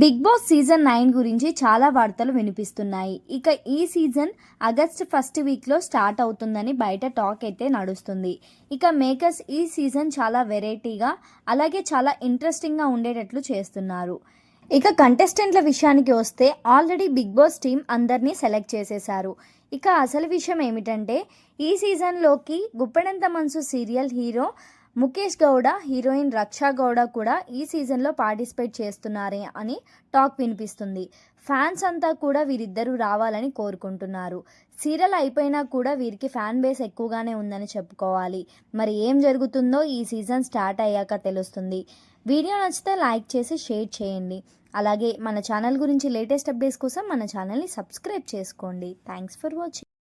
Big boss season nine గురించి చాలా వార్తలు వినిపిస్తున్నాయి. ఇక ఈ సీజన్ ఆగస్ట్ ఫస్ట్ వీక్లో స్టార్ట్ అవుతుందని బయట టాక్ అయితే నడుస్తుంది. ఇక మేకర్స్ ఈ సీజన్ చాలా వెరైటీగా అలాగే చాలా ఇంట్రెస్టింగ్గా ఉండేటట్లు చేస్తున్నారు. ఇక కంటెస్టెంట్ల విషయానికి వస్తే ఆల్రెడీ బిగ్ బాస్ టీం అందరినీ సెలెక్ట్ చేసేశారు. ఇక అసలు విషయం ఏమిటంటే ఈ సీజన్లోకి Guppedantha Manasu serial hero Mukesh Gowda heroine Raksha Gowda కూడా ఈ సీజన్లో పార్టిసిపేట్ చేస్తున్నారే అని టాక్ వినిపిస్తుంది. ఫ్యాన్స్ అంతా కూడా వీరిద్దరూ రావాలని కోరుకుంటున్నారు. సీరియల్ అయిపోయినా కూడా వీరికి ఫ్యాన్ బేస్ ఎక్కువగానే ఉందని చెప్పుకోవాలి. మరి ఏం జరుగుతుందో ఈ సీజన్ స్టార్ట్ అయ్యాక తెలుస్తుంది. వీడియో నచ్చితే లైక్ చేసి షేర్ చేయండి. అలాగే మన ఛానల్ గురించి లేటెస్ట్ అప్డేట్స్ కోసం మన ఛానల్ని సబ్స్క్రైబ్ చేసుకోండి. Thanks for watching